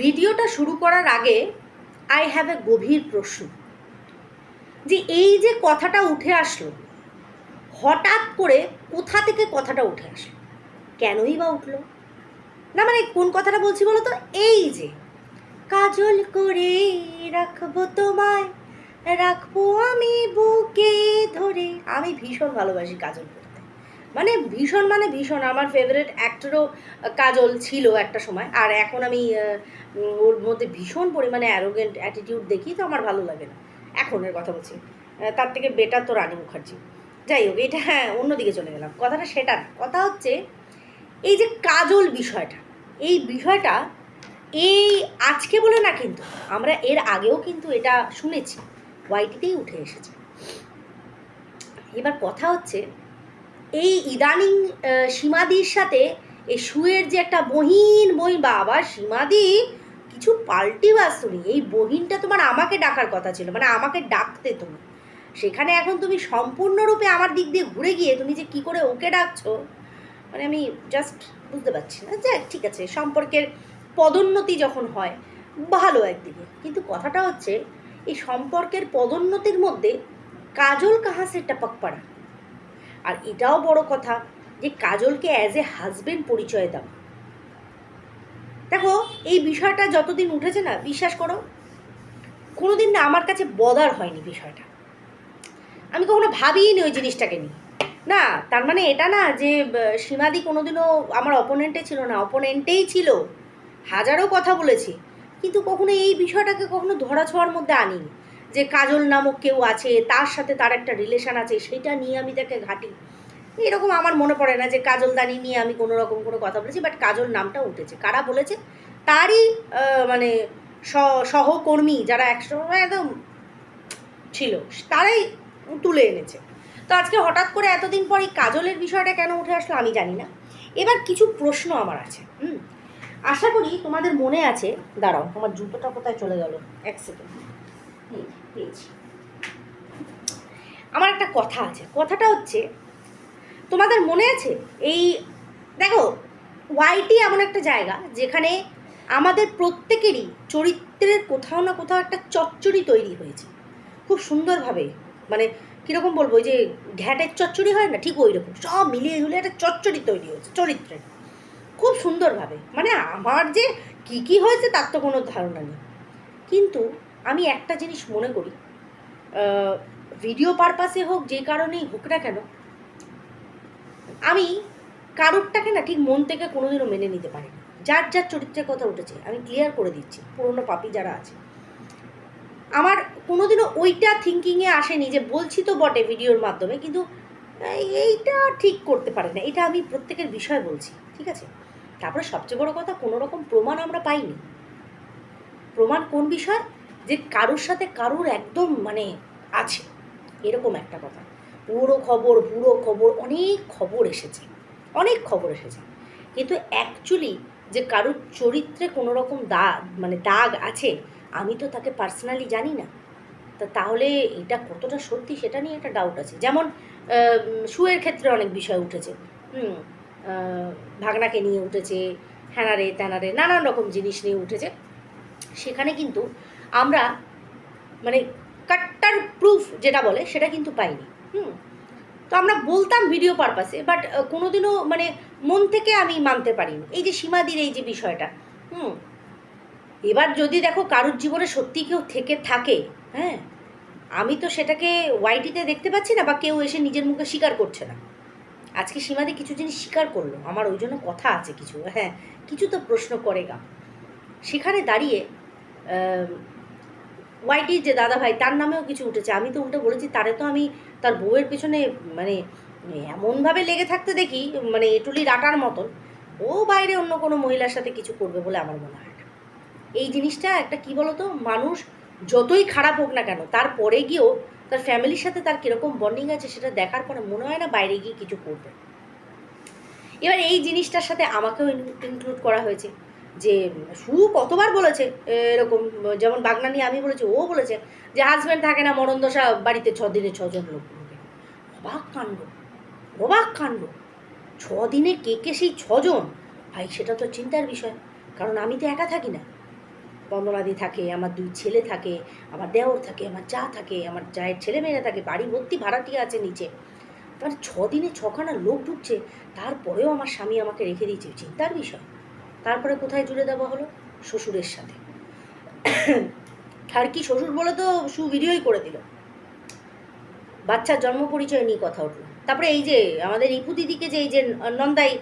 ভিডিওটা শুরু করার আগে আই হ্যাভ এ গভীর প্রশ্ন। যে এই যে কথাটা উঠে আসলো, হঠাৎ করে কোথা থেকে কথাটা উঠে আসলো? কেনই বা উঠল? না মানে কোন কথাটা বলছি বলো তো? এই যে, কাজল করে রাখব তোমায়, রাখব আমি বুকে ধরে। আমি ভীষণ ভালোবাসি কাজল করতে মানে ভীষণ মানে ভীষণ। আমার ফেভারিট অ্যাক্টরও কাজল ছিল একটা সময়। আর এখন আমি ওর মধ্যে ভীষণ পরিমাণে অ্যারোগেন্ট অ্যাটিটিউড দেখি, তো আমার ভালো লাগে না। এখনের কথা বলছি। তার থেকে বেটার তো রানী মুখার্জি। যাই হোক, এটা হ্যাঁ অন্যদিকে চলে গেলাম। কথাটা সেটা না। কথা হচ্ছে, এই যে কাজল বিষয়টা, এই বিষয়টা এই আজকে বলে না কিন্তু, আমরা এর আগেও কিন্তু এটা শুনেছি। ওয়াইটিতেই উঠে এসেছে। এবার কথা হচ্ছে এই ইদানিং সীমাদির সাথে এই সুয়ের যে একটা বহিন বই বাবা, সীমাদি কিছু পাল্টি বাস্তুনি, এই বহিনটা তোমার আমাকে ডাকার কথা ছিল মানে আমাকে ডাকতে তুমি। সেখানে এখন তুমি সম্পূর্ণরূপে আমার দিক দিয়ে ঘুরে গিয়ে তুমি যে কি করে ওকে ডাকছো মানে আমি জাস্ট বুঝতে পারছি না। যে ঠিক আছে, সম্পর্কের পদোন্নতি যখন হয়, ভালো একদিকে। কিন্তু কথাটা হচ্ছে, এই সম্পর্কের পদোন্নতির মধ্যে কাজল কাহা সে টপক পড়া আর এটাও বড় কথা যে কাজলকে অ্যাজ এ হাজবেন্ড পরিচয় দাও। দেখো, এই বিষয়টা যতদিন উঠেছে না, বিশ্বাস করো, কোনোদিন না আমার কাছে বদার হয়নি বিষয়টা। আমি কখনো ভাবিই নি ওই জিনিসটাকে নিয়ে। না, তার মানে এটা না যে সীমাদি কোনোদিনও আমার অপোনেন্টে ছিল না অপোনেন্টেই ছিল। হাজারো কথা বলেছি, কিন্তু কখনো এই বিষয়টাকে কখনো ধরাছোঁয়ার মধ্যে আনিনি। যে কাজল নামক কেউ আছে, তার সাথে তার একটা রিলেশন আছে, সেটা নিয়ে আমি তাকে ঘাটি। এরকম আমার মনে পড়ে না যে কাজল দানি নিয়ে আমি কোনো রকম কোনো কথা বলেছি বাট কাজল নামটা উঠেছে। কারা বলেছে? তারই মানে সহকর্মী যারা একসময় একদম ছিল, তারাই তুলে এনেছে। তো আজকে হঠাৎ করে এতদিন পর এই কাজলের বিষয়টা কেন উঠে আসলো আমি জানি না। এবার কিছু প্রশ্ন আমার আছে, হুম? আশা করি তোমাদের মনে আছে, দাঁড়াও তোমার জুতোটা কোথায় চলে গেল? এক সেকেন্ড পেয়েছি। আমার একটা কথা আছে। কথাটা হচ্ছে, তোমাদের মনে আছে? এই, দেখো ওয়াইটি এমন একটা জায়গা যেখানে আমাদের প্রত্যেকেরই চরিত্রের কোথাও না কোথাও একটা চচ্চড়ি তৈরি হয়েছে। খুব সুন্দরভাবে মানে কীরকম বলব যে ঘ্যাটের চচ্চড়ি হয় না? ঠিক ওই রকম সব মিলিয়ে ঝুলিয়ে একটা চচ্চড়ি তৈরি হয়েছে চরিত্রের। খুব সুন্দরভাবে। মানে আমার যে কি কি হয়েছে তার তো কোনো ধারণা নেই। কিন্তু আমি একটা জিনিস মনে করি ভিডিও পারপাসে হোক, যে কারণেই হোক না কেন, আমি কারুরটাকে না ঠিক মন থেকে কোনোদিনও মেনে নিতে পারি যার যার চরিত্রের কথা উঠেছে, আমি ক্লিয়ার করে দিচ্ছি, পুরোনো পাপি যারা আছে। আমার কোনোদিনও ওইটা থিঙ্কিংয়ে আসেনি যে বলছি তো বটে ভিডিওর মাধ্যমে, কিন্তু, এই- এইটা ঠিক করতে পারে না। এটা আমি প্রত্যেকের বিষয় বলছি, ঠিক আছে? তারপরে সবচেয়ে বড় কথা কোনো রকম প্রমাণ আমরা পাইনি। প্রমাণ কোন বিষয়? যে কারোর সাথে কারোর একদম মানে আছে, এরকম একটা কথা। পুরো খবর বুড়ো খবর, অনেক খবর এসেছে, অনেক খবর এসেছে। কিন্তু অ্যাকচুয়ালি যে কারোর চরিত্রে কোনো রকম দাগ মানে দাগ আছে, আমি তো তাকে পার্সোনালি জানি না। তা তাহলে এটা কতটা সত্যি সেটা নিয়ে একটা ডাউট আছে। যেমন শুয়ের ক্ষেত্রে অনেক বিষয় উঠেছে। হুম ভাগনাকে নিয়ে উঠেছে, হ্যানারে ত্যানারে নানান রকম জিনিস নিয়ে উঠেছে। সেখানে কিন্তু আমরা মানে কাট্টার প্রুফ যেটা বলে, সেটা কিন্তু পাইনি, হুম? তো আমরা বলতাম ভিডিও পারপাসে বাট কোনোদিনও মানে মন থেকে আমি মানতে পারিনি। এই যে সীমাদির এই যে বিষয়টা, হুম? এবার যদি দেখো কারুর জীবনে সত্যি কেউ থেকে, থাকে হ্যাঁ? আমি তো সেটাকে ওয়াইটিতে দেখতে পাচ্ছি না, বা কেউ এসে নিজের মুখে স্বীকার করছে না। আজকে সীমাদি কিছু জিনিস স্বীকার করল, আমার ওই জন্য কথা আছে কিছু হ্যাঁ? কিছু তো প্রশ্ন করে গা সেখানে দাঁড়িয়ে ওয়াইটি যে দাদা ভাই, তার নামেও কিছু উঠেছে। আমি তো উল্টে বলেছি, তারে তো আমি তার বউয়ের পেছনে মানে এমনভাবে লেগে থাকতে দেখি মানে এটুলি রাটার মতন, ও বাইরে অন্য কোনো মহিলার সাথে কিছু করবে বলে আমার মনে হয় না। এই জিনিসটা একটা কি বলতো, মানুষ যতই খারাপ হোক না কেন তারপরে গিয়েও তার ফ্যামিলির সাথে তার কীরকম বন্ডিং আছে সেটা দেখার পরে মনে হয় না বাইরে গিয়ে কিছু করবে। এবার এই জিনিসটার সাথে আমাকেও ইনক্লুড করা হয়েছে। যে সু কতবার বলেছে, এরকম, যেমন বাগনা নিয়ে আমি বলেছি, ও বলেছে যে হাজব্যান্ড থাকে না, মরণ দশা বাড়িতে ছ দিনে ছজন লোক অবাক কাণ্ড অবাক কাণ্ড। ছ দিনে কে কে সেই ছজন? ভাই, সেটা তো চিন্তার বিষয়, কারণ আমি তো একা থাকি না। বন্দনাদি থাকে, আমার দুই ছেলে থাকে, আমার দেওর থাকে, আমার চা থাকে, আমার চায়ের ছেলে মেয়েরা থাকে, বাড়ি ভর্তি ভাড়াটিয়া আছে নিচে। তার ছ দিনে ছখানা লোক ঢুকছে, তারপরেও আমার স্বামী আমাকে রেখে দিয়েছে, চিন্তার বিষয়। তারপরে কোথায় জুড়ে দেওয়া হলো? শ্বশুরের সাথে। আর কি শ্বশুর বলে তো সু ভিডিওই করে দিল। বাচ্চার জন্ম পরিচয় নিয়ে কথা উঠল। তারপরে এই যে আমাদের ইপু দিদিকে যে এই যে নন্দাই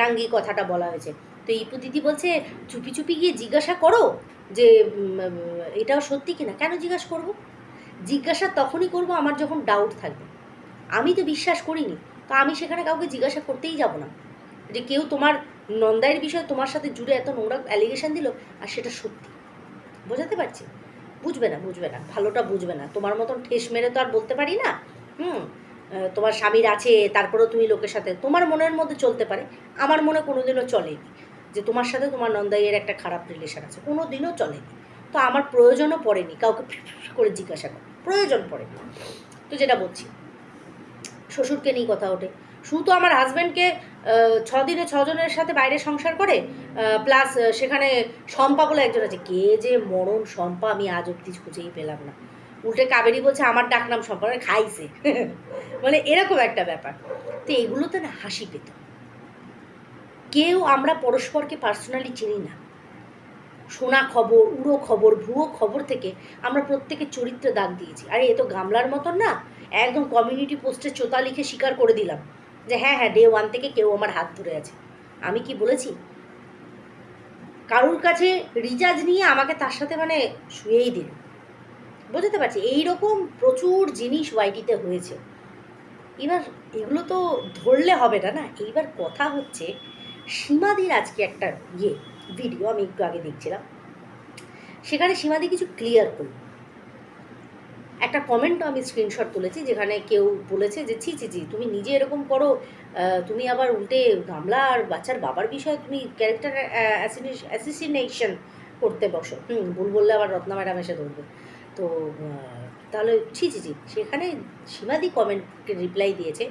নাঙ্গি কথাটা বলা হয়েছে। তো ইপু দিদি বলছে, চুপি চুপি গিয়ে জিজ্ঞাসা করো যে এটাও সত্যি কিনা? কেন জিজ্ঞাসা করব? জিজ্ঞাসা তখনই করব আমার যখন ডাউট থাকবে। আমি তো বিশ্বাস করিনি। তো আমি সেখানে কাউকে জিজ্ঞাসা করতেই যাব না। যে কেউ তোমার নন্দাইয়ের বিষয়ে তোমার সাথে জুড়ে এত নোংরা অ্যালিগেশন দিল, আর সেটা সত্যি। বোঝাতে পারছি? বুঝবে না বুঝবে না। ভালোটা বুঝবে না। তোমার মতন ঠেস মেরে তো আর বলতে পারি না? হুম? তোমার স্বামীর আছে, তারপরেও তুমি লোকের সাথে। তোমার মনের মধ্যে চলতে পারে। আমার মনে কোনো দিনও চলেনি যে তোমার সাথে তোমার নন্দাইয়ের একটা খারাপ রিলেশন আছে। কোনো দিনও চলেনি। তো আমার প্রয়োজনও পড়েনি। কাউকে করে জিজ্ঞাসা করা। প্রয়োজন পড়েনি। তো যেটা বলছি, শ্বশুরকে নিয়ে কথা ওঠে। শুধু আমার হাজব্যান্ডকে ছ দিনে ছজনের সাথে বাইরে সংসার করে প্লাস সেখানে শম্পা বলে একজন আছে। কে যে মরণ শম্পা আমি আজ অব্দি খুঁজেই পেলাম না। উল্টে কাবেরি বলছে, আমার ডাক নাম শম্পা। মানে খাইছে। মানে এরকম একটা ব্যাপার। তো এগুলোতে না হাসি পেত। কেউ আমরা পরস্পরকে পার্সোনালি চিনি না। শোনা খবর, উড়ো খবর, ভুয়ো খবর থেকে আমরা প্রত্যেকে চরিত্রে দাগ দিয়েছি। আরে, এ তো গামলার মতন না। একদম কমিউনিটি পোস্টে চোতা লিখে স্বীকার করে দিলাম। যে হ্যাঁ হ্যাঁ ডে ওয়ান থেকে কেউ আমার হাত ধরে আছে। আমি কি বলেছি? কারুর কাছে রিচার্জ নিয়ে আমাকে তার সাথে মানে শুয়েই দিল। বুঝতে পারছি? এইরকম প্রচুর জিনিস ওয়াইটিতে হয়েছে। এবার এগুলো তো ধরলে হবে না না? এইবার কথা হচ্ছে সীমাদির আজকে একটা ইয়ে ভিডিও আমি একটু আগে দেখছিলাম। সেখানে সীমাদি কিছু ক্লিয়ার করল। একটা কমেন্টও আমি স্ক্রিনশট তুলেছি, যেখানে কেউ বলেছে যে, ছি ছি ছি, তুমি নিজে এরকম করো তুমি আবার উল্টে গামলা আর বাচ্চার বাবার বিষয়ে তুমি ক্যারেক্টার অ্যাসিসিনেশন করতে বসো। হুম, ভুল বললে আবার রত্না ম্যাডাম এসে ধরবে। তো তাহলে ছি ছি ছি, সেখানে সীমাদি কমেন্টকে রিপ্লাই দিয়েছে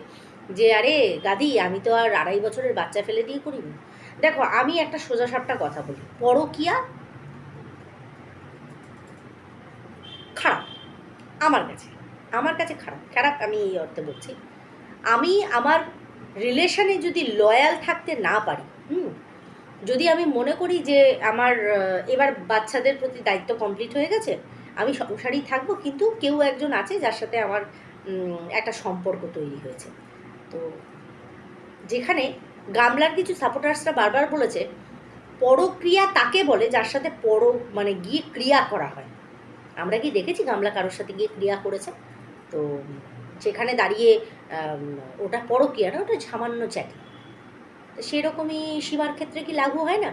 যে, আরে গাদি, আমি তো আর আড়াই বছরের বাচ্চা ফেলে দিয়ে করিনি। দেখো, আমি একটা সোজা সাপটা কথা বলি, পরকিয়া খারাপ। আমার কাছে আমার কাছে খারাপ খারাপ আমি এই অর্থে বলছি। আমি আমার রিলেশনে যদি লয়াল থাকতে না পারি, হুম, যদি আমি মনে করি যে আমার এবার বাচ্চাদের প্রতি দায়িত্ব কমপ্লিট হয়ে গেছে, আমি সংসারই থাকব, কিন্তু কেউ একজন আছে যার সাথে আমার একটা সম্পর্ক তৈরি হয়েছে। তো যেখানে গামলার কিছু সাপোর্টার্সরা বারবার বলেছে, পরক্রিয়া তাকে বলে যার সাথে পর মানে গিয়ে ক্রিয়া করা হয়। আমরা কি দেখেছি গামলা কারোর সাথে গিয়ে ক্রিয়া করেছে। তো সেখানে দাঁড়িয়ে ওটা পরক্রিয়া না, ওটা সামান্য চ্যাটি। সেরকমই সীমার ক্ষেত্রে কি লাগু হয় না?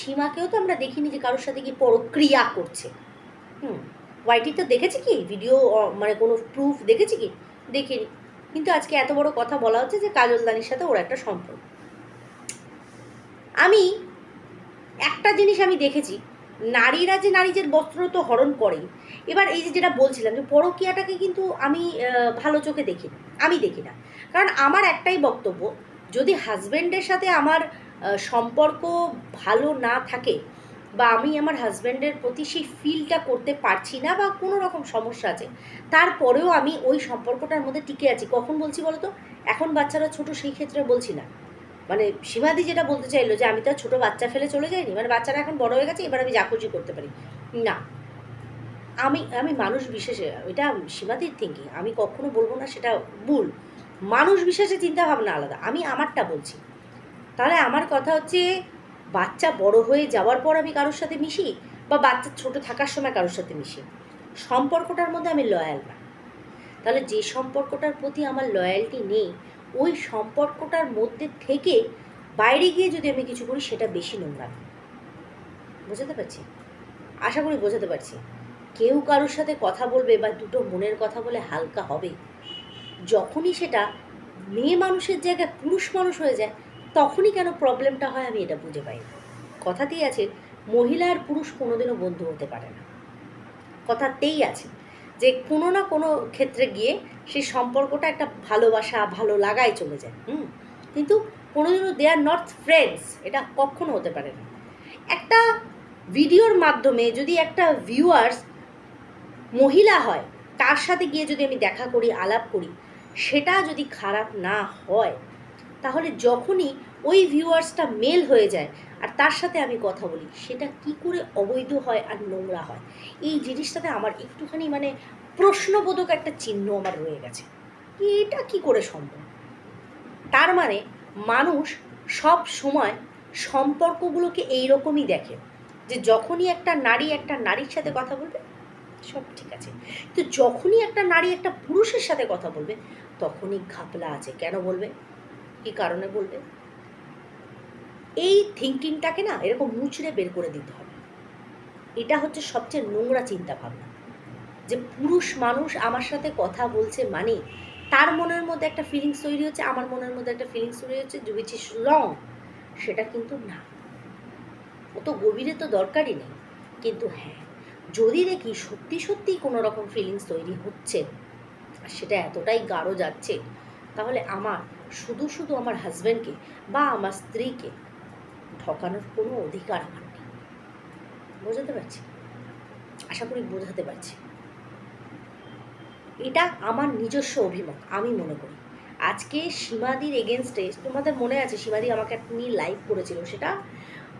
সীমাকেও তো আমরা দেখিনি যে কারোর সাথে কি পরক্রিয়া করছে। হুম ওয়াইটি তো দেখেছি কি? ভিডিও মানে কোনো প্রুফ দেখেছি কি? দেখিনি। কিন্তু আজকে এত বড় কথা বলা হচ্ছে যে কাজলদানির সাথে ওর একটা সম্পর্ক। আমি একটা জিনিস আমি দেখেছি নারীরা যে নারীদের বস্ত্র তো হরণ করেই এবার এই যে যেটা বলছিলাম যে পরকীয়াটাকে কিন্তু আমি ভালো চোখে দেখি আমি দেখি না। কারণ আমার একটাই বক্তব্য, যদি হাজব্যান্ডের সাথে আমার সম্পর্ক ভালো না থাকে বা আমি আমার হাজব্যান্ডের প্রতি সেই ফিলটা করতে পারছি না বা কোনো রকম সমস্যা আছে, তারপরেও আমি ওই সম্পর্কটার মধ্যে টিকে আছি। কখন বলছি বলো তো এখন বাচ্চারা ছোট, সেই ক্ষেত্রে বলছি না। মানে সীমাদি যেটা বলতে চাইলো যে আমি তো ছোটো বাচ্চা ফেলে চলে যাইনি মানে বাচ্চারা এখন বড় হয়ে গেছে, এবার আমি খুশি করতে পারি। না। আমি আমি মানুষ বিশেষে, এটা সীমাদির থিঙ্কিং আমি কখনো বলব না সেটা ভুল। মানুষ বিশেষে চিন্তা ভাবনা আলাদা, আমি আমারটা বলছি। তাহলে আমার কথা হচ্ছে, বাচ্চা বড় হয়ে যাওয়ার পর আমি কারোর সাথে মিশি, বা বাচ্চা ছোট থাকার সময় কারোর সাথে মিশি? সম্পর্কটার মধ্যে আমি লয়াল না। তাহলে যে সম্পর্কটার প্রতি আমার লয়্যালটি নেই ওই সম্পর্কটার মধ্যে থেকে বাইরে গিয়ে যদি আমি কিছু করি, সেটা বেশি নোংরা। বোঝাতে পারছি? আশা করি বোঝাতে পারছি। কেউ কারোর সাথে কথা বলবে বা দুটো মনের কথা বলে হালকা হবে। যখনই সেটা মেয়ে মানুষের জায়গায় পুরুষ মানুষ হয়ে যায়, তখনই কেন প্রবলেমটা হয় আমি এটা বুঝে পাই না। কথাতেই আছে, মহিলা আর পুরুষ কোনোদিনও বন্ধু হতে পারে না। কথাতেই আছে যে কোনো না কোনো ক্ষেত্রে গিয়ে সেই সম্পর্কটা একটা ভালোবাসা, ভালো লাগায় চলে যায়, হুম? কিন্তু কোনোদিনও দে আর নট ফ্রেন্ডস এটা কখনো হতে পারে না। একটা ভিডিওর মাধ্যমে যদি একটা ভিউয়ার্স মহিলা হয়, তার সাথে গিয়ে যদি আমি দেখা করি, আলাপ করি, সেটা যদি খারাপ না হয়, তাহলে যখনই ওই ভিউয়ার্সটা মেল হয়ে যায় আর তার সাথে আমি কথা বলি, সেটা কি করে অবৈধ হয় আর নোংরা হয়? এই জিনিসটাতে আমার একটুখানি মানে প্রশ্নবোধক একটা চিহ্ন আমার রয়ে গেছে। এটা কি করে সম্ভব? তার মানে মানুষ সব সময় সম্পর্কগুলোকে এইরকমই দেখে, যে যখনই একটা নারী একটা নারীর সাথে কথা বলবে, সব ঠিক আছে। তো যখনই একটা নারী একটা পুরুষের সাথে কথা বলবে, তখনই ঘাপলা আছে। কেন বলবে? কি কারণে বলবে? এই থিঙ্কিংটাকে না এরকম মুচড়ে বের করে দিতে হবে। এটা হচ্ছে সবচেয়ে নোংরা চিন্তা ভাবনা যে পুরুষ মানুষ আমার সাথে কথা বলছে মানে তার মনের মধ্যে একটা ফিলিংস তৈরি হচ্ছে, আমার মনের মধ্যে একটা ফিলিংস তৈরি হচ্ছে উইচ ইস রং সেটা কিন্তু না। ও তো গভীরে তো দরকারই নেই। কিন্তু হ্যাঁ যদি দেখি সত্যি সত্যিই কোনো রকম ফিলিংস তৈরি হচ্ছে, সেটা এতটাই গাঢ় যাচ্ছে, তাহলে আমার, শুধু শুধু আমার হাজব্যান্ডকে বা আমার স্ত্রীকে ঠকানোর কোনো অধিকার আমার নেই। বোঝাতে পারছি? আশা করি বোঝাতে পারছি। এটা আমার নিজস্ব অভিমত, আমি মনে করি। আজকে সীমাদির এগেনস্টে তোমাদের মনে আছে সীমাদি আমাকে নিয়ে লাইভ করেছিল? সেটা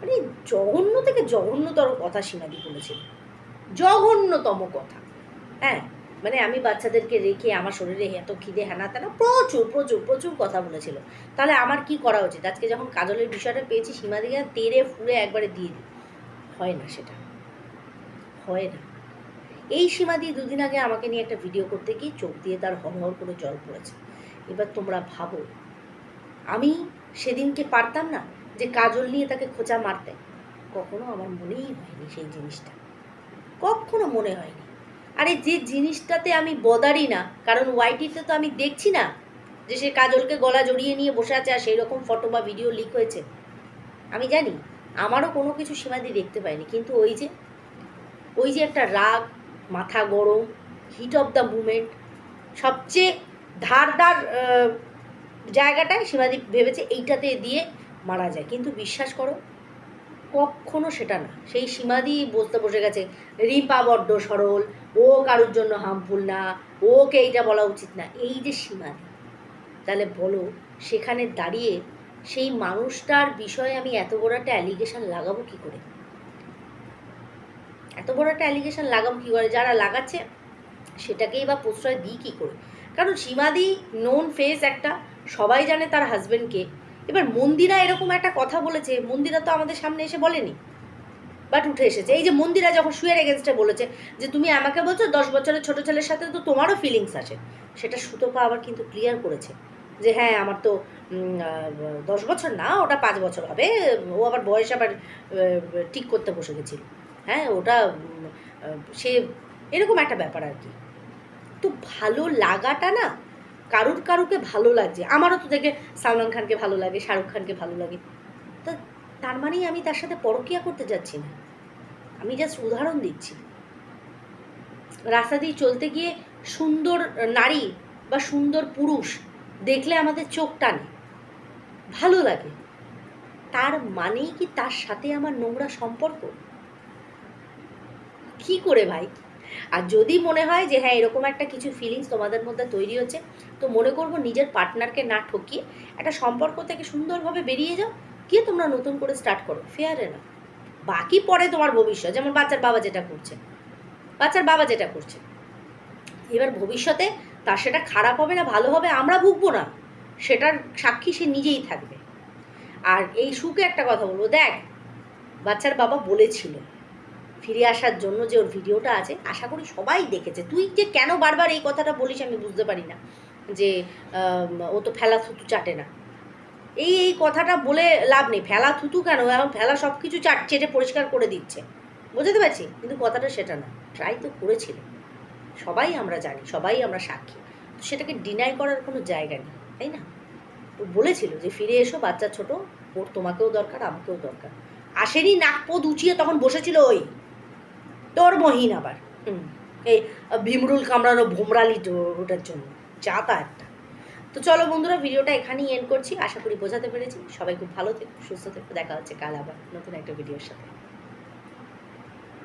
মানে জঘন্য থেকে জঘন্যতর কথা সীমাদি বলেছিল। জঘন্যতম কথা। হ্যাঁ মানে আমি বাচ্চাদেরকে রেখে, আমার শরীরে এত খিদে, হ্যানা তেনা প্রচুর প্রচুর প্রচুর কথা বলেছিল। তাহলে আমার কি করা উচিত? আজকে যখন কাজলের বিষয়টা পেয়েছি, সীমাদিকে তেরে ফুলে একবারে দিয়ে দিই। হয় না সেটা। হয় না। এই সীমা দিয়ে দুদিন আগে আমাকে নিয়ে একটা ভিডিও করতে গিয়ে চোখ দিয়ে তার হরহর করে জল পড়েছে। এবার তোমরা ভাবো, আমি সেদিনকে পারতাম না যে কাজল নিয়ে তাকে খোঁচা মারতে। কখনো আমার মনেই হয়নি সেই জিনিসটা। কখনো মনে হয়নি। আরে যে জিনিসটাতে আমি বদারি না, কারণ ওয়াইটিতে তো আমি দেখছি না যে সে কাজলকে গলা জড়িয়ে নিয়ে বসে আছে আর সেই রকম ফটো বা ভিডিও লিক হয়েছে। আমি জানি, আমারও কোনো কিছু সীমাদি দেখতে পাইনি, কিন্তু ওই যে ওই যে একটা রাগ মাথা গরম হিট অফ দ্য মুমেন্ট সবচেয়ে ধারদার জায়গাটায় সীমাদি ভেবেছে এইটাতে দিয়ে মারা যায়। কিন্তু বিশ্বাস করো, কখনো সেটা না। সেই সীমাদি বসতে বসে গেছে রিপা বড্ড সরল, ও কারোর জন্য হার্মফুল না, ওকে এইটা বলা উচিত না। এই যে সীমাদি তাহলে বলো, সেখানে দাঁড়িয়ে সেই মানুষটার বিষয়ে আমি এত বড় একটা অ্যালিগেশন লাগাবো কী করে? এত বড় একটা অ্যালিগেশন লাগাবো কী করে? যারা লাগাচ্ছে, সেটাকেই বা প্রশ্রয় দিই কী করে? কারণ সীমাদি নোন ফেস একটা, সবাই জানে তার হাজবেন্ডকে এবার মন্দিরা এরকম একটা কথা বলেছে, মন্দিরা তো আমাদের সামনে এসে বলেনি। বাট উঠে এসেছে। এই যে মন্দিরা যখন শুয়ের এগেনস্টে বলেছে যে, তুমি আমাকে বলছো, দশ বছরের ছোট ছেলের সাথে তো তোমারও ফিলিংস আছে। সেটা সুতপা আবার কিন্তু ক্লিয়ার করেছে যে হ্যাঁ আমার তো দশ বছর না, ওটা পাঁচ বছর হবে। ও আবার বয়স আবার ঠিক করতে বসে গেছিল। হ্যাঁ ওটা সে এরকম একটা ব্যাপার আর কি। তো ভালো লাগাটা না কারুর কারুকে ভালো লাগছে। আমারও তো দেখে সালমান খানকে ভালো লাগে, শাহরুখ খানকে ভালো লাগে। তা তার মানেই আমি তার সাথে পরকিয়া করতে যাচ্ছি না। আমি জাস্ট উদাহরণ দিচ্ছি। রাস্তা দিয়ে চলতে গিয়ে সুন্দর নারী বা সুন্দর পুরুষ দেখলে আমাদের চোখ টানে। ভালো লাগে। তার মানেই কি তার সাথে আমার নোংরা সম্পর্ক? কি করে ভাই? আর যদি মনে হয় যে হ্যাঁ এরকম একটা কিছু ফিলিংস তোমাদের মধ্যে তৈরি হচ্ছে, তো মনে করব নিজের পার্টনারকে না ঠকিয়ে একটা সম্পর্ক থেকে সুন্দরভাবে বেরিয়ে যাও, গিয়ে তোমরা নতুন করে স্টার্ট করো। ফেয়ারে না। বাকি পরে তোমার ভবিষ্যৎ, যেমন বাচ্চার বাবা যেটা করছে। বাচ্চার বাবা যেটা করছে। এবার ভবিষ্যতে তার সেটা খারাপ হবে না, ভালো হবে, আমরা ভুগবো না। সেটার সাক্ষী সে নিজেই থাকবে। আর এই সুখে একটা কথা বলব, দেখ, বাচ্চার বাবা বলেছিল। ফিরে আসার জন্য যে ওর ভিডিওটা আছে, আশা করি সবাই দেখেছে। তুই যে কেন বারবার এই কথাটা বলিস আমি বুঝতে পারি না, যে ও তো ফেলা থুতু চাটে না। এই এই কথাটা বলে লাভ নেই। ফেলা থুতু কেন? এখন ফেলা সব কিছু চাট, চেটে পরিষ্কার করে দিচ্ছে। বুঝতে পারছি? কিন্তু কথাটা সেটা না। ট্রাই তো করেছিল। সবাই আমরা জানি, সবাই আমরা সাক্ষী। তো সেটাকে ডিনাই করার কোনো জায়গা নেই, তাই না? ও বলেছিল যে, ফিরে এসো, বাচ্চা ছোট, ওর তোমাকেও দরকার, আমাকেও দরকার। আসেনি নাক পোদ উঁচিয়ে তখন বসেছিল ওই। তোর মহিন আবার। হুম। এই ভিমরুল কামড়ানো ভোমরালি ওটার জন্য যা তা একটা। তো চলো বন্ধুরা ভিডিওটা এখানেই এন্ড করছি। আশা করি বোঝাতে পেরেছি। সবাই খুব ভালো থেকো সুস্থ থেকো। দেখা হচ্ছে কাল আবার নতুন একটা ভিডিওর সাথে।